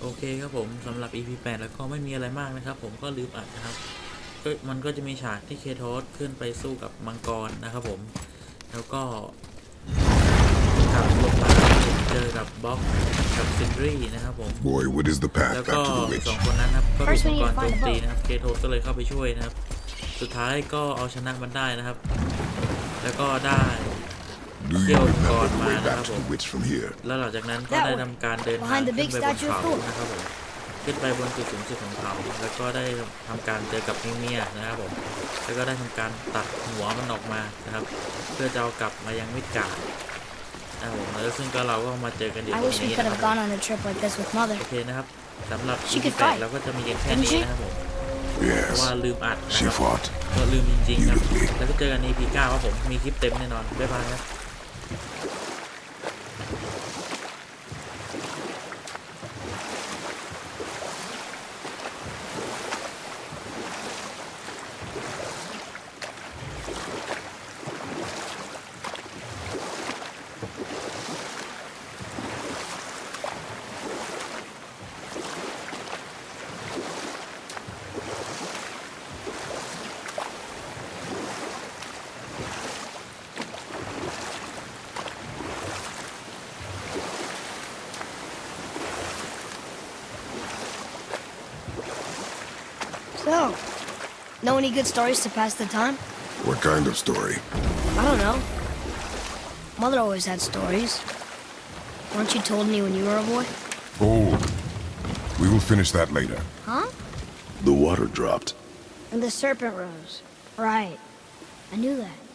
โอเคครับผมสำหรับ EP 8 แล้วก็ไม่มีอะไรมากนะครับ ผมก็ลืมอัดนะครับก็มันก็จะมีฉากที่เคโทสขึ้นไปสู้กับมังกรนะครับผม แล้วก็กลับลงมาเจอกับบล็อกกับซินรีนะครับผม Boy, what is the แล้ว path ก็ back to the witch? สองคนนั้นนะครับก็ถูก First we มัง need ก to รโจ find ม a ตี boat. นะครับเคโทสก็เลยเข้าไปช่วยนะครับ สุดท้ายก็เอาชนะมันได้นะครับ แล้วก็ได้ Do you Kill remember God, the way man, back to Apple. the witch from here? แล้วหลังจากนั้นก็ That ได้ way. ทำการเดินทาง Behind the ขึ้ big นไปบน statue of เขา Thor. นะครับผมขึ้นไปบนจุดสูงสุดของเขาแล้วก็ได้ทำการเจอกับมิเมียนะครับผมแล้วก็ได้ทำการตัดหัวมันออกมานะครับ เพื่อจะเอากลับมายังมิดการ์ดนะครับผมแล้วซึ่งก็เราก็มาเจอกันอยู่ต I รง wish we นี้ could นะค have รับ gone on a trip like this with Mother. โอเคนะครับสำหรับ She EP could แปด fight. เราก็จะมีกันแค่ Didn't นี้ she? นะครับผมเพราะว่า Yes. ลืมอัดนะ She ครับ fought. ก็ลืมจริงๆครับ Beautifully. แล้วก็เจอกัน EP 9ครับผม มีคลิปเต็มแน่นอน บ๊ายบายครับ フフフ。So, know any good stories to pass the time? What kind of story? I don't know. Mother always had stories. Weren't you told me when you were a boy? Oh, we will finish that later. Huh? The water dropped. And the serpent rose. Right. I knew that.